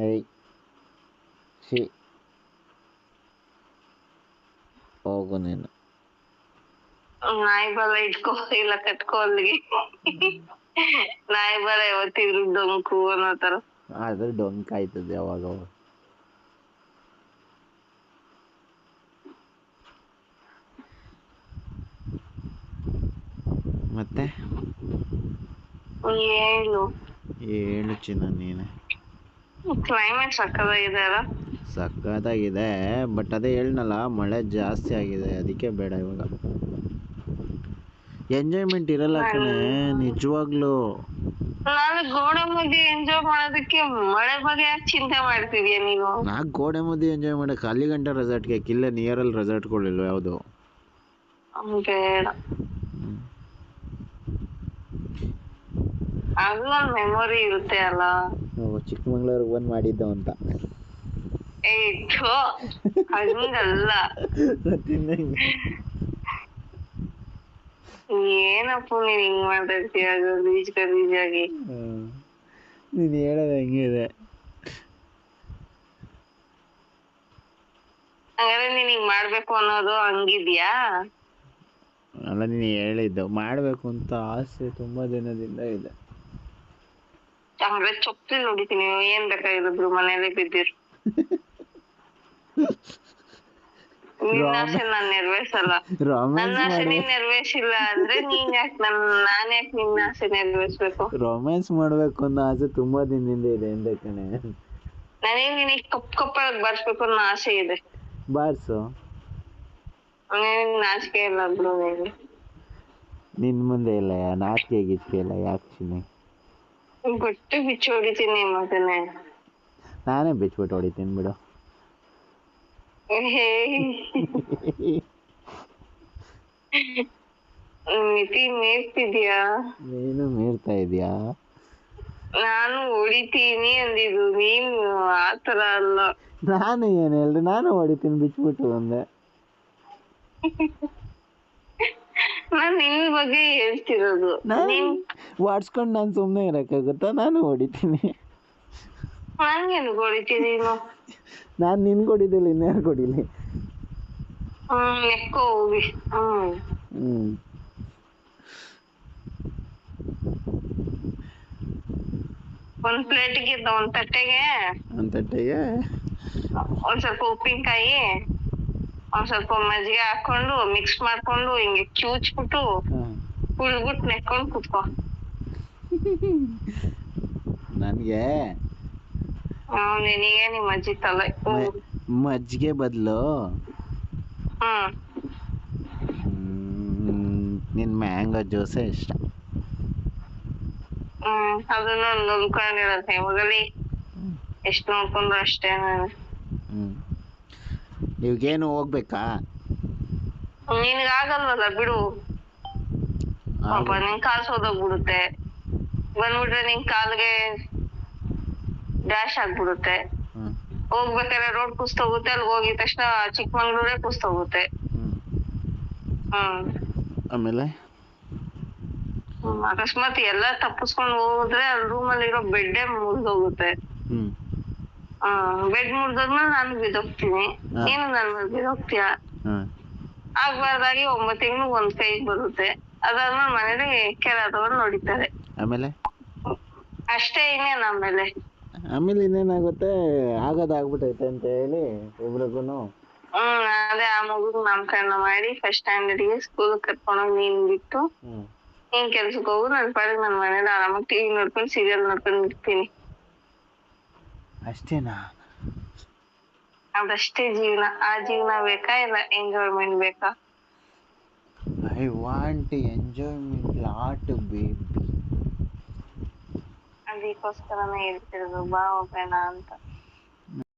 ಏಯ್ ಸಿ ಹೋಗು ನೀನು ನಾಯಿ ಬಲ ಇಟ್ಕೋ ಇಲ್ಲ ಕಟ್ಕೋ ಅಲ್ಲಿಗೆ ನಾಯಿ ಬಲ ಯಾವತ್ತಿದ್ರು ಡೊಂಕು ಅನ್ನೋ ತರ ಆದ್ರೆ ಡೊಂಕ್ ಆಯ್ತದೆ ಅವಾಗ ಮತ್ತೆ ಹೇಳು ಹೇಳು ಚಿನ್ನ ನೀನೆ ಕ್ಲೈಮೇಟ್ ಸಕ್ಕದಾಗಿದೆ ಅಲ್ಲ? ಸಕ್ಕತ್ತಾಗಿದೆ ಬಟ್ ಅದೇ ಹೇಳ್ನಲ್ಲ ಮಳೆ ಜಾಸ್ತಿ ಆಗಿದೆ ಅದಕ್ಕೆ ಬೇಡ ಇವಾಗ. ಎಂಜಾಯ್ಮೆಂಟ್ ಇರಲ್ಲ ಕಣೆ ನಿಜವಾಗ್ಲೂ. ನಾನು ಗೋಡೆ ಮಧ್ಯೆ ಎಂಜಾಯ್ ಮಾಡೋದಕ್ಕೆ ಮಳೆ ಬಗ್ಗೆ ಯಾಕೆ ಚಿಂತೆ ಮಾಡ್ತಿದ್ಯಾ ನೀನು ನಾ ಗೋಡೆ ಮಧ್ಯೆ ಎಂಜಾಯ್ ಮಾಡಕ್ಕೆ ಅಲ್ಲಿ ಗಂಟೆ ರೆಸಾರ್ಟ್ಗೆ ಕಿಲ್ಲೆ ನಿಯರಲ್ಲಿ ರೆಸಾರ್ಟ್ಗಳಿಲ್ವ ಯಾವುದು. ಬೇಡ. ಅದು ಒಂದ್ ಮೆಮೊರಿ ಇರುತ್ತೆ ಅಲ್ಲ. ಚಿಕ್ಕಮಂಗ್ಳೂರಿಗೆ ಬಂದ್ ಮಾಡಿದ್ದು ಅಂತ. ಹಂಗಲ್ಲ. ಏನಪ್ಪ ನೀನ್ ಹಿಂಗ್ ಮಾತಾಡ್ತೀಯ? ಗಲೀಜ್ ಗಲೀಜಾಗಿ ನೀನು ಹೇಳೋದು ಹೆಂಗಿದೆ ಹಂಗಾದ್ರೆ ನೀನ್ ಹಿಂಗ್ ಮಾಡ್ಬೇಕು ಅನ್ನೋದು ಹಂಗಿದ್ಯಾ? ಅಲ್ಲ ನೀನು ಹೇಳಿದ್ದು. ಮಾಡಬೇಕು ಅಂತ ಆಸೆ ತುಂಬಾ ದಿನದಿಂದ ಇದೆ. ಹಂಗಾದ್ರೆ ಚೊಪ್ಪಲಿ ನೋಡಿತೀನಿ ಏನ್ ಬೇಕಾಗಿದ್ರು ಮನೇಲಿ ಬಿದ್ದಿರು. ಆಸೆ ನಾನ್ ನೆರವೇರ್ಸಲ್ಲ. ನನ್ನ ಆಸೆ ನೀನ್ ನೆರವೇರ್ಸಿಲ್ಲ ಅಂದ್ರೆ ನೀನ್ ಯಾಕೆ ನನ್ ನಾನ್ ಯಾಕೆ ನಿನ್ನ ಆಸೆ ನೆರವೇರ್ಸ್ಬೇಕು? ರೊಮ್ಯಾನ್ಸ್ ಮಾಡಬೇಕು ಅನ್ನೋ ಆಸೆ ತುಂಬಾ ದಿನದಿಂದ ಇದೆ ಎಂದ ಕಣೆ. ನನಗೆ ನಿನಗೆ ಕಪ್ ಕಪ್ಪಾಗಿ ಬರ್ಸ್ಬೇಕು ಅನ್ನೋ ಆಸೆ ಇದೆ? ಬಾರ್ಸು. ನಾಚಿಕೆ ಇಲ್ಲ ಬಿಡು ನಿನ್ ಮುಂದೆ ಇಲ್ಲ ನಾಚಿಕೆ ಗಿಚಿಕೆ ಇಲ್ಲ ಯಾಕೆ ಚಿನ್ನಿ? ಬಟ್ಟೆ ಬಿಚ್ಚಿ ಹೊಡಿತೀನಿ ಮಗನೇ ನಾನೇ ಬಿಚ್ಬಿಟ್ಟು ಹೊಡಿತೀನಿ ಬಿಡು. ಮಿತಿ ಮೀರ್ತಿದ್ಯಾ? ನೀನು ಮೀರ್ತಾ ಇದೀಯಾ? ನಾನು ಹೊಡಿತೀನಿ ಅಂದಿದ್ದು ನೀನು ಆತರ ಅಲ್ಲ. ನಾನು ಏನು ಹೇಳ್ರಿ ನಾನು ಹೊಡಿತೀನಿ ಬಿಚ್ಬಿಟ್ಟು ಅಂದೆ. ನಾನ್ ನಿನ್ ಬಗ್ಗೆ ಹೇಳ್ತಿರೋದು. ನಾನ್- ನೀನ್ ವಾಡ್ಸ್ಕೊಂಡು ನಾನು ಸುಮ್ಮನೆ ಇರೋಕ್ಕಾಗುತ್ತಾ? ನಾನು ಹೊಡಿತೀನಿ. ನನ್ಗೇನು ಹೊಡಿತೀನಿ ನೀನು ನಾನು ನಿನ್ಗೆ ಹೊಡಿದಿಲ್ಲ ಇನ್ಯಾರು ಹೊಡಿಲಿ ನೆಕ್ಕೋ ಹೋಗಿ. ಹ್ಞೂ ಒಂದ್ ಪ್ಲೇಟಿಗೆ ಒಂದ್ ತಟ್ಟೆಗೆ? ಅಂತಟ್ಟಿಗೆ ಒಂದ್ ಸ್ವಲ್ಪ ಉಪ್ಪಿನಕಾಯಿ ಒಂದ್ ಸ್ವಲ್ಪ ಮಜ್ಜಿಗೆ ಹಾಕೊಂಡು ಮಿಕ್ಸ್ ಮಾಡ್ಕೊಂಡು ಹಿಂಗೆ ಕಿವುಚ್ಬಿಟ್ಟು ಹಾಂ ಕುಳ್ಬಿಟ್ಟು ನೆಕ್ಕೊಂಡು ಕುತ್ಕೋ. ನನಗೆ? ಹ್ಮ್ ನಿನಗೆ ನಿಮ್ಮ ಅಜ್ಜಿ ತಲೆ. ಹ್ಮ್ ಮಜ್ಜಿಗೆ ಬದಲು? ಹ್ಮ್. ನಿನ್ ಮ್ಯಾಂಗೋ ಜ್ಯೂಸೇ ಇಷ್ಟ. ಹ್ಮ್ ಅದನ್ನ ನೋಡ್ಕೊಂಡಿರತ್ತೆ ಮಗಲಿ. ಎಷ್ಟು ನೋಡ್ಕೊಂಡ್ರು ಅಷ್ಟೇ ನಾನು. ಹ್ಞೂ ಇವಾಗೇನು ಹೋಗ್ಬೇಕಾ? ನಿನ್ಗಾಗಲ್ವಲ್ಲ ಬಿಡು. ಪಾಪ ನಿನ್ ಕಾಲ್ ಸೋದೋಗ್ಬಿಡುತ್ತೆ ಬಂದ್ಬಿಟ್ರೆ ನಿನ್ ಕಾಲ್ಗೆ ಡ್ಯಾಶ್ ಆಗ್ಬಿಡುತ್ತೆ. ಹೋಗ್ಬೇಕಾದ್ರೆ ರೋಡ್ ಕುಸ್ತೋಗುತ್ತೆ ಅಲ್ಲಿ ಹೋಗಿದ ತಕ್ಷಣ ಚಿಕ್ಕಮಂಗ್ಳೂರೇ ಕುಸ್ತೋಗುತ್ತೆ. ಹ್ಮ್. ಹ್ಮ್. ಆಮೇಲೆ? ಅಕಸ್ಮಾತ್ ಎಲ್ಲ ತಪ್ಪಿಸ್ಕೊಂಡು ಹೋದ್ರೆ ಅಲ್ಲಿ ರೂಮಲ್ಲಿ ಇರೋ ಬೆಡ್ಡೇ ಮುರಿದೋಗುತ್ತೆ. ಬೆಡ್ ಮುರಿದೋದ್ಮೇಲೆ ನಾನು ಬಿದ್ದೋಗ್ತೀನಿ. ನೀನು ನನ್ ಮೇಲೆ ಬಿದ್ದೋಗ್ತೀಯ? ಆಗ್ಬಾರ್ದಾಗಿ ಒಂಬತ್ತು ತಿಂಗಳು ಒಂದ್ ಕೈಗೆ ಬರುತ್ತೆ. ಅದಾದ್ಮೇಲೆ ಮನೇಲಿ ಕೆಳದವ್ರು ನೋಡಿತಾರೆ ಆಮೇಲೆ? ಅಷ್ಟೇ ಇನ್ನೇನ್ ಆಮೇಲೆ? ಆಮೇಲೆ ಇನ್ನೇನಾಗುತ್ತೆ? ಆಗೋದಾಗ್ಬಿಟ್ಟೈತೆ ಅಂತ ಹೇಳಿ ಇಬ್ರಿಗೂ ಹ್ಮ್ ಅದೇ ಆ ಮಗು ನಾಮಕರಣ ಮಾಡಿ ಫಸ್ಟ್ ಸ್ಟ್ಯಾಂಡರ್ಡ್ಗೆ ಸ್ಕೂಲ್ ಕರ್ಕೊಂಡೋಗಿ ನೀನ್ ಬಿಟ್ಟು ಹ್ಮ್. ನೀನ್ ಕೆಲ್ಸಕ್ಕೆ ಹೋಗು ನನ್ ಪಾಡಿಗೆ ನನ್ ಮನೇಲಿ ಆರಾಮಾಗಿ ಟಿವಿ ನೋಡ್ಕೊಂಡು ಸೀರಿಯಲ್ ನೋಡ್ಕೊಂಡು ಇರ್ತೀನಿ. ಅಷ್ಟೇನಾ? ಅದಷ್ಟೇ ಜೀವನ. ಆ ಜೀವನ ಬೇಕಾ ಇಲ್ಲ ಎಂಜಾಯ್ಮೆಂಟ್ ಬೇಕಾ? I want enjoyment lot baby ಅದಕ್ಕೋಸ್ಕರನೇ ಹೇಳ್ತಿರೋದು ಬಾ ಹೋಗೋಣ ಅಂತ.